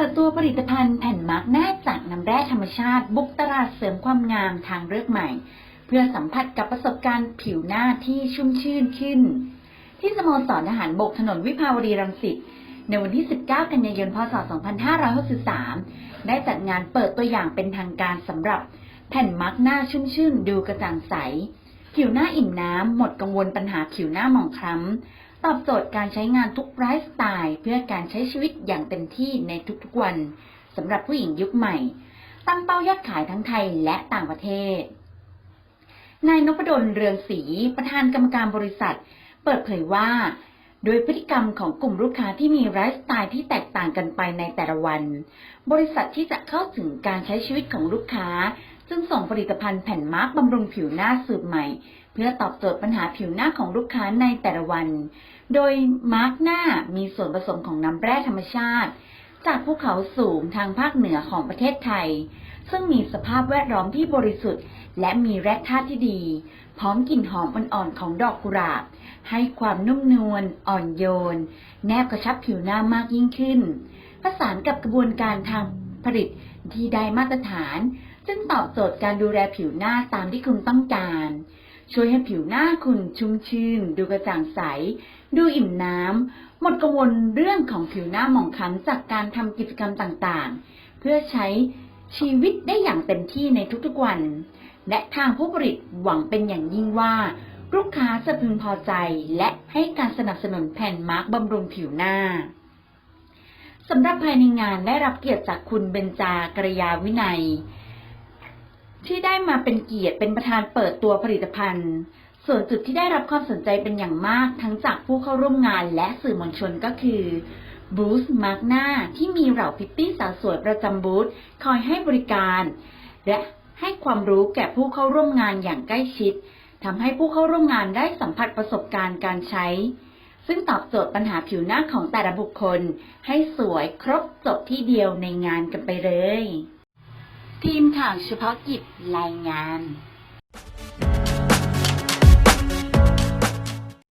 ิดตัวผลิตภัณฑ์แผ่นมาร์กหน้าจากน้ำแร่ธรรมชาติ บุกตลาดเสริมความงามทางเลือกใหม่ เพื่อสัมผัสกับประสบการณ์ผิวหน้าที่ชุ่มชื่นขึ้น ที่สโมสรทหารบกถนนวิภาวดีรังสิตในวันที่ 19 กันยายน พศ 2563 ได้จัดงานเปิดตัวอย่างเป็นทางการสำหรับแผ่นมาร์กหน้าชุ่มชื่นดูกระจ่างใส ผิวหน้าอิ่มน้ำหมดกังวลปัญหาผิวหน้าหมองคล้ำ ตอบโจทย์การใช้งานทุกไลฟ์สไตล์เพื่อการใช้ชีวิตอย่างเต็มที่ในทุกๆวันสำหรับผู้หญิงยุคใหม่ ตั้งเป้ายอดขายทั้งไทยและต่างประเทศ นายนพดลเรืองศรีประธานกรรมการบริษัท เปิดเผยว่า โดยพฤติกรรมของกลุ่มลูกค้าที่มีไลฟ์สไตล์ที่แตกต่างกันไปในแต่ละวัน บริษัทที่จะเข้าถึงการใช้ชีวิตของลูกค้า จึงส่งผลิตภัณฑ์แผ่นมาร์กบำรุงผิวหน้าสูตรใหม่ เพื่อตอบโจทย์ปัญหาผิวหน้าของลูกค้าในแต่ละวัน โดยมาร์กหน้ามีส่วนผสมของน้ำแร่ธรรมชาติ จากภูเขาสูงทางภาคเหนือของประเทศไทย ซึ่งมีสภาพแวดล้อมที่บริสุทธิ์ และมีแร่ธาตุที่ดี พร้อมกลิ่นหอมอ่อนๆของดอกกุหลาบ ให้ความนุ่มนวลอ่อนโยน แนบกระชับผิวหน้ามากยิ่งขึ้น ประสานกับกระบวนการทางผลิตที่ได้มาตรฐาน ซึ่งตอบโจทย์การดูแลผิวหน้าตามที่คุณต้องการ ช่วยให้ผิวหน้าคุณชุ่มชื่น ดูกระจ่างใส ดูอิ่มน้ำ หมดกังวลเรื่องของผิวหน้าหมองคล้ำจากการทำกิจกรรมต่างๆ เพื่อใช้ชีวิตได้อย่างเต็มที่ในทุกๆวัน และทางผู้ผลิตหวังเป็นอย่างยิ่งว่าลูกค้าจะพึงพอใจและให้การสนับสนุนแผ่นมาร์กบำรุงผิวหน้าสำหรับภายในงานได้รับเกียรติจากคุณเบญจากรยาวินัย ที่ได้มาเป็นเกียรติเป็นประธานเปิดตัวผลิตภัณฑ์ ส่วนจุดที่ได้รับความสนใจเป็นอย่างมากทั้งจากผู้เข้าร่วมงานและสื่อมวลชนก็คือบูธมาร์กหน้าที่มีเหล่าพิตตี้สาวสวยประจำบูธคอยให้บริการ และให้ความรู้แก่ผู้เข้าร่วมงานอย่างใกล้ชิดทำให้ผู้เข้าร่วมงานได้สัมผัสประสบการณ์การใช้ ซึ่งตอบโจทย์ปัญหาผิวหน้าของแต่ละบุคคล ให้สวยครบจบที่เดียวในงานกันไปเลย ทีมข่าวเฉพาะกิจรายงาน